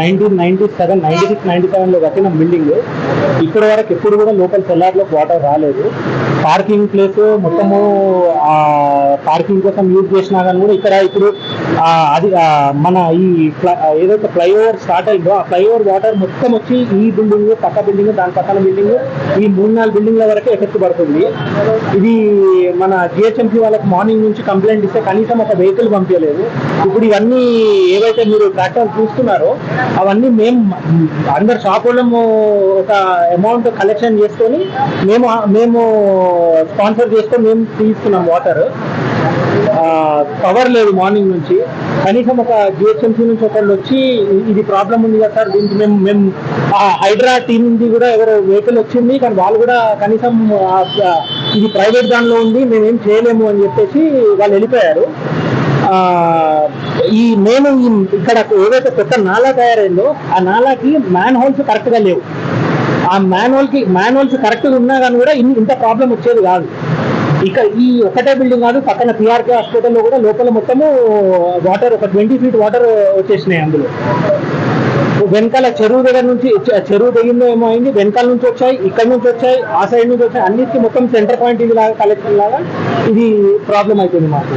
Nineteen ninety seven ninety six ninety సెవెన్లో కట్టిన building ఇప్పటి వరకు ఎప్పుడు కూడా లోకల్ సెల్లార్లో వాటర్ రాలేదు. పార్కింగ్ ప్లేస్ మొత్తము పార్కింగ్ కోసం యూజ్ చేసినా కానీ కూడా ఇక్కడ ఇప్పుడు అది మన ఈ ఏదైతే ఫ్లైఓవర్ స్టార్ట్ అయిందో ఆ ఫ్లైఓవర్ వాటర్ మొత్తం వచ్చి ఈ బిల్డింగ్ పక్క బిల్డింగ్ దాని పక్కన బిల్డింగ్ ఈ మూడు నాలుగు బిల్డింగ్ల వరకు ఎఫెక్ట్ పడుతుంది. ఇది మన జిహెచ్ఎంసీ వాళ్ళకి మార్నింగ్ నుంచి కంప్లైంట్ ఇస్తే కనీసం ఒక వెహికల్ పంపించలేదు. ఇప్పుడు ఇవన్నీ ఏవైతే మీరు ట్రాక్టర్ చూస్తున్నారో అవన్నీ మేము అందరు షాప్ వాళ్ళము ఒక అమౌంట్ కలెక్షన్ చేసుకొని మేము మేము స్పాన్సర్ చేసుకొని మేము తీసుకున్నాం వాటర్ పవర్ లేదు మార్నింగ్ నుంచి. కనీసం ఒక జిహెచ్ఎంసీ నుంచి ఒకళ్ళు వచ్చి ఇది ప్రాబ్లం ఉంది కదా సార్ దీనికి మేము మేము ఆ హైడ్రా టీం నుంచి కూడా ఎవరో వెహికల్ వచ్చింది కానీ వాళ్ళు కూడా కనీసం ఇది ప్రైవేట్ దానిలో ఉంది మేమేం చేయలేము అని చెప్పేసి వాళ్ళు వెళ్ళిపోయారు. ఈ మేము ఇక్కడ ఏదైతే కొత్త నాలా తయారైందో ఆ నాలాకి మ్యాన్ హోల్స్ కరెక్ట్గా లేవు. ఆ మ్యాన్హోల్కి మ్యాన్హోల్స్ కరెక్ట్గా ఉన్నా కానీ కూడా ఇంత ప్రాబ్లం వచ్చేది కాదు. ఇక్కడ ఈ ఒకటే బిల్డింగ్ కాదు పక్కన పిఆర్కే హాస్పిటల్లో కూడా లోపల మొత్తము వాటర్ ఒక ట్వంటీ ఫీట్ వాటర్ వచ్చేసినాయి అందులో. వెనకాల చెరువు దగ్గర నుంచి చెరువు దగ్గిందో ఏమో అయింది వెనకాల నుంచి వచ్చాయి ఇక్కడ నుంచి వచ్చాయి ఆ సైడ్ నుంచి వచ్చాయి అన్నిటికీ మొత్తం సెంటర్ పాయింట్ ఇది లాగా కలెక్షన్ లాగా ఇది ప్రాబ్లం అయిపోయింది మాకు.